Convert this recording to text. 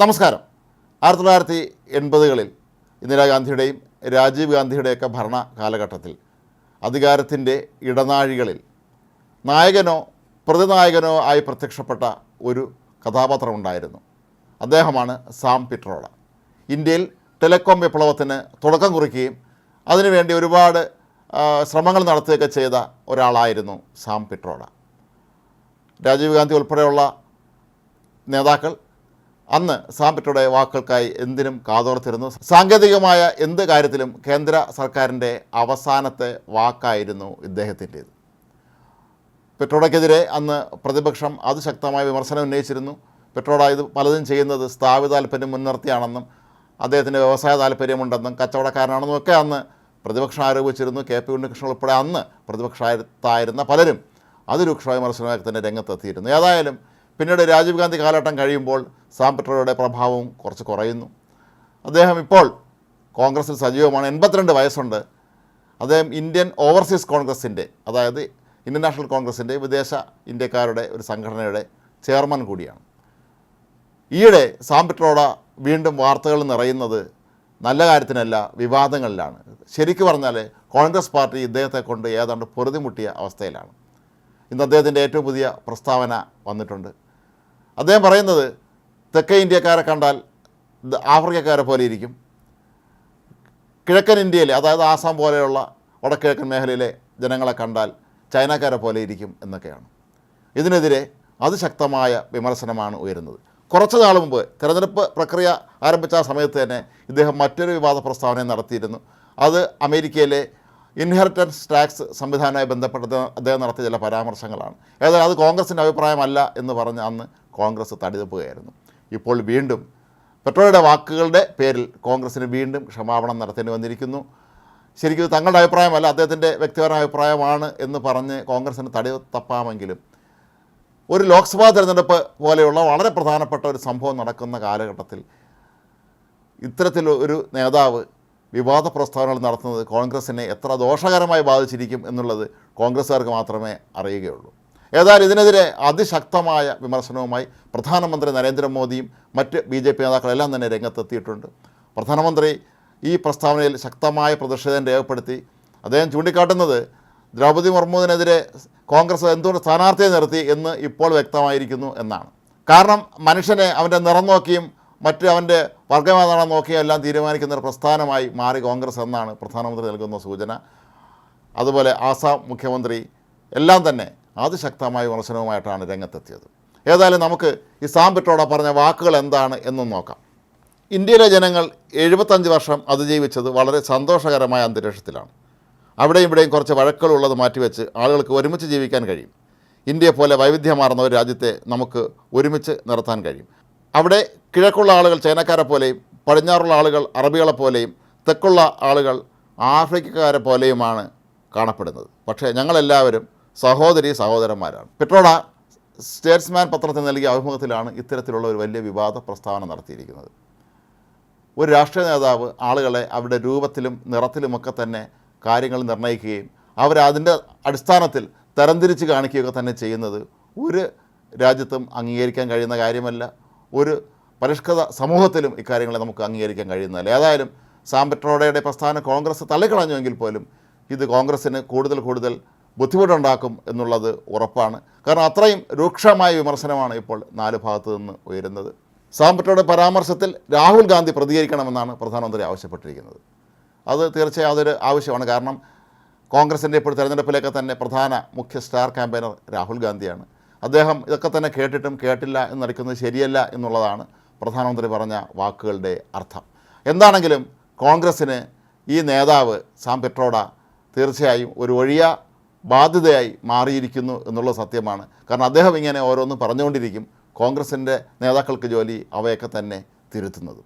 നമസ്കാരം. ആയിരത്തി തൊള്ളായിരത്തി എൺപതുകളിൽ ഇന്ദിരാഗാന്ധിയുടെയും രാജീവ് ഗാന്ധിയുടെയൊക്കെ ഭരണ കാലഘട്ടത്തിൽ അധികാരത്തിന്റെ ഇടനാഴികളിൽ നായകനോ പ്രതിനായകനോ ആയി പ്രത്യക്ഷപ്പെട്ട ഒരു കഥാപാത്രം ഉണ്ടായിരുന്നു. അദ്ദേഹമാണ് സാം പിട്രോള. ഇന്ത്യയിൽ ടെലികോം വിപ്ലവത്തിന് തുടക്കം കുറിക്കുകയും അതിനുവേണ്ടി ഒരുപാട് ശ്രമങ്ങൾ നടത്തുകയൊക്കെ ചെയ്ത ഒരാളായിരുന്നു സാം പിട്രോള. രാജീവ് ഗാന്ധി ഉൾപ്പെടെയുള്ള നേതാക്കൾ അന്ന് സാമ്പറ്റയുടെ വാക്കുകൾക്കായി എന്തിനും കാതോർത്തിരുന്നു. സാങ്കേതികമായ എന്ത് കാര്യത്തിലും കേന്ദ്ര സർക്കാരിന്റെ അവസാനത്തെ വാക്കായിരുന്നു ഇദ്ദേഹത്തിന്റേത്. പെട്രോളയ്ക്കെതിരെ അന്ന് പ്രതിപക്ഷം അതിശക്തമായ വിമർശനം ഉന്നയിച്ചിരുന്നു. പെട്രോള ഇത് പലതും ചെയ്യുന്നത് സ്ഥാപിത താല്പര്യം മുൻനിർത്തിയാണെന്നും അദ്ദേഹത്തിന്റെ വ്യവസായ താല്പര്യമുണ്ടെന്നും കച്ചവടക്കാരനാണെന്നും ഒക്കെ അന്ന് പ്രതിപക്ഷം ആരോപിച്ചിരുന്നു. കെ പി ഉണ്ണികൃഷ്ണൻ ഉൾപ്പെടെ അന്ന് പ്രതിപക്ഷത്തായിരുന്ന പലരും അതിരൂക്ഷമായ വിമർശനമായി തന്നെ രംഗത്തെത്തിയിരുന്നു. ഏതായാലും പിന്നീട് രാജീവ് ഗാന്ധി കാലഘട്ടം കഴിയുമ്പോൾ സാം പ്രഭാവം കുറച്ച് കുറയുന്നു. അദ്ദേഹം ഇപ്പോൾ കോൺഗ്രസ്സിൽ സജീവമാണ്. എൺപത്തിരണ്ട് വയസ്സുണ്ട്. അദ്ദേഹം ഇന്ത്യൻ ഓവർസീസ് കോൺഗ്രസിന്റെ അതായത് ഇന്ത്യൻ നാഷണൽ കോൺഗ്രസിന്റെ വിദേശ ഇന്ത്യക്കാരുടെ ഒരു സംഘടനയുടെ ചെയർമാൻ കൂടിയാണ്. ഈയിടെ സാം പെട്രോള വീണ്ടും വാർത്തകൾ നിറയുന്നത് നല്ല കാര്യത്തിനല്ല വിവാദങ്ങളിലാണ്. ശരിക്കു പറഞ്ഞാൽ കോൺഗ്രസ് പാർട്ടി ഇദ്ദേഹത്തെ കൊണ്ട് ഏതാണ്ട് പൊറുതിമുട്ടിയ അവസ്ഥയിലാണ്. ഇന്ന് അദ്ദേഹത്തിന്റെ ഏറ്റവും പുതിയ പ്രസ്താവന വന്നിട്ടുണ്ട്. അദ്ദേഹം പറയുന്നത് തെക്കേ ഇന്ത്യക്കാരെ കണ്ടാൽ ആഫ്രിക്കക്കാരെ പോലെ ഇരിക്കും. കിഴക്കൻ ഇന്ത്യയിലെ അതായത് ആസാം പോലെയുള്ള വടക്കിഴക്കൻ മേഖലയിലെ ജനങ്ങളെ കണ്ടാൽ ചൈനക്കാരെ പോലെ ഇരിക്കും എന്നൊക്കെയാണ്. ഇതിനെതിരെ അതിശക്തമായ വിമർശനമാണ് ഉയരുന്നത്. കുറച്ച് നാൾ മുമ്പ് തെരഞ്ഞെടുപ്പ് പ്രക്രിയ ആരംഭിച്ച ആ സമയത്ത് തന്നെ ഇദ്ദേഹം മറ്റൊരു വിവാദ പ്രസ്താവന നടത്തിയിരുന്നു. അത് അമേരിക്കയിലെ ഇൻഹെറിറ്റൻസ് ടാക്സ് സംവിധാനവുമായി ബന്ധപ്പെട്ട് അദ്ദേഹം നടത്തിയ ചില പരാമർശങ്ങളാണ്. ഏതായാലും അത് കോൺഗ്രസിന്റെ അഭിപ്രായമല്ല എന്ന് പറഞ്ഞ് അന്ന് കോൺഗ്രസ് തടിതപ്പുകയായിരുന്നു. ഇപ്പോൾ വീണ്ടും പെട്രോയുടെ വാക്കുകളുടെ പേരിൽ കോൺഗ്രസിന് വീണ്ടും ക്ഷമാപണം നടത്തേണ്ടി വന്നിരിക്കുന്നു. ശരിക്കും ഇത് തങ്ങളുടെ അഭിപ്രായമല്ല അദ്ദേഹത്തിന്റെ വ്യക്തിപരമായ അഭിപ്രായമാണ് എന്ന് പറഞ്ഞ് കോൺഗ്രസിന് തടി തപ്പാമെങ്കിലും ഒരു ലോക്സഭാ തിരഞ്ഞെടുപ്പ് പോലെയുള്ള വളരെ പ്രധാനപ്പെട്ട ഒരു സംഭവം നടക്കുന്ന കാലഘട്ടത്തിൽ ഇത്തരത്തിൽ ഒരു നേതാവ് വിവാദ പ്രസ്താവനകൾ നടത്തുന്നത് കോൺഗ്രസിനെ എത്ര ദോഷകരമായി ബാധിച്ചിരിക്കും എന്നുള്ളത് കോൺഗ്രസ്സുകാർക്ക് മാത്രമേ അറിയുകയുള്ളൂ. ഏതായാലും ഇതിനെതിരെ അതിശക്തമായ വിമർശനവുമായി പ്രധാനമന്ത്രി നരേന്ദ്രമോദിയും മറ്റ് ബി ജെ പി നേതാക്കളെല്ലാം തന്നെ രംഗത്തെത്തിയിട്ടുണ്ട്. പ്രധാനമന്ത്രി ഈ പ്രസ്താവനയിൽ ശക്തമായ പ്രതിഷേധം രേഖപ്പെടുത്തി. അദ്ദേഹം ചൂണ്ടിക്കാട്ടുന്നത് ദ്രൗപദി മുർമുവിനെതിരെ കോൺഗ്രസ് എന്തുകൊണ്ട് സ്ഥാനാർത്ഥിയെ നിർത്തി എന്ന് ഇപ്പോൾ വ്യക്തമായിരിക്കുന്നു എന്നാണ്. കാരണം മനുഷ്യനെ അവന്റെ നിറം നോക്കിയും മറ്റ് അവന്റെ വർഗമേതാണെന്ന് നോക്കിയും എല്ലാം തീരുമാനിക്കുന്ന ഒരു പ്രസ്ഥാനമായി മാറി കോൺഗ്രസ് എന്നാണ് പ്രധാനമന്ത്രി നൽകുന്ന സൂചന. അതുപോലെ ആസാം മുഖ്യമന്ത്രി എല്ലാം തന്നെ അതിശക്തമായ വിമർശനവുമായിട്ടാണ് രംഗത്തെത്തിയത്. ഏതായാലും നമുക്ക് ഈ സാമ്പിട്ടോട പറഞ്ഞ വാക്കുകൾ എന്താണ് എന്നും നോക്കാം. ഇന്ത്യയിലെ ജനങ്ങൾ എഴുപത്തഞ്ച് വർഷം അതിജീവിച്ചത് വളരെ സന്തോഷകരമായ അന്തരീക്ഷത്തിലാണ്. അവിടെയും ഇവിടെയും കുറച്ച് വഴക്കുകളുള്ളത് മാറ്റിവെച്ച് ആളുകൾക്ക് ഒരുമിച്ച് ജീവിക്കാൻ കഴിയും. ഇന്ത്യയെ പോലെ വൈവിധ്യമാർന്ന ഒരു രാജ്യത്തെ നമുക്ക് ഒരുമിച്ച് നിർത്താൻ കഴിയും. അവിടെ കിഴക്കുള്ള ആളുകൾ ചൈനക്കാരെ പോലെയും പടിഞ്ഞാറുള്ള ആളുകൾ അറബികളെ പോലെയും തെക്കുള്ള ആളുകൾ ആഫ്രിക്കക്കാരെ പോലെയുമാണ് കാണപ്പെടുന്നത്. പക്ഷേ ഞങ്ങളെല്ലാവരും സഹോദരി സഹോദരന്മാരാണ്. പെട്രോള സ്റ്റേറ്റ്സ്മാൻ പത്രത്തിൽ നൽകിയ അഭിമുഖത്തിലാണ് ഇത്തരത്തിലുള്ള ഒരു വലിയ വിവാദ പ്രസ്താവന നടത്തിയിരിക്കുന്നത്. ഒരു രാഷ്ട്രീയ നേതാവ് ആളുകളെ അവരുടെ രൂപത്തിലും നിറത്തിലുമൊക്കെ തന്നെ കാര്യങ്ങൾ നിർണയിക്കുകയും അവരതിന്റെ അടിസ്ഥാനത്തിൽ തരംതിരിച്ച് കാണിക്കുകയൊക്കെ തന്നെ ചെയ്യുന്നത് ഒരു രാജ്യത്തും അംഗീകരിക്കാൻ കഴിയുന്ന കാര്യമല്ല. ഒരു പരിഷ്കൃത സമൂഹത്തിലും ഇക്കാര്യങ്ങളെ നമുക്ക് അംഗീകരിക്കാൻ കഴിയുന്നതല്ല. ഏതായാലും സാം പെട്രോഡയുടെ പ്രസ്ഥാനം കോൺഗ്രസ് തള്ളിക്കളഞ്ഞുവെങ്കിൽ പോലും ഇത് കോൺഗ്രസ്സിന് കൂടുതൽ കൂടുതൽ ബുദ്ധിമുട്ടുണ്ടാക്കും എന്നുള്ളത് ഉറപ്പാണ്. കാരണം അത്രയും രൂക്ഷമായ വിമർശനമാണ് ഇപ്പോൾ നാല് ഭാഗത്തു നിന്ന് ഉയരുന്നത്. സാമ്പറ്റയുടെ പരാമർശത്തിൽ രാഹുൽ ഗാന്ധി പ്രതികരിക്കണമെന്നാണ് പ്രധാനമന്ത്രി ആവശ്യപ്പെട്ടിരിക്കുന്നത്. അത് തീർച്ചയായും അതൊരു ആവശ്യമാണ് കാരണം കോൺഗ്രസിന്റെ ഇപ്പോൾ തിരഞ്ഞെടുപ്പിലൊക്കെ തന്നെ പ്രധാന മുഖ്യ സ്റ്റാർ ക്യാമ്പയിനർ രാഹുൽ ഗാന്ധിയാണ്. അദ്ദേഹം ഇതൊക്കെ തന്നെ കേട്ടിട്ടും കേട്ടില്ല എന്ന് നടക്കുന്നത് ശരിയല്ല എന്നുള്ളതാണ് പ്രധാനമന്ത്രി പറഞ്ഞ വാക്കുകളുടെ അർത്ഥം. എന്താണെങ്കിലും കോൺഗ്രസ്സിന് ഈ നേതാവ് സാം പെട്രോഡ തീർച്ചയായും ഒരു ഒഴിയ ബാധ്യതയായി മാറിയിരിക്കുന്നു എന്നുള്ള സത്യമാണ്. കാരണം അദ്ദേഹം ഇങ്ങനെ ഓരോന്ന് പറഞ്ഞുകൊണ്ടിരിക്കും കോൺഗ്രസിന്റെ നേതാക്കൾക്ക് ജോലി അവയൊക്കെ തന്നെ തിരുത്തുന്നത്.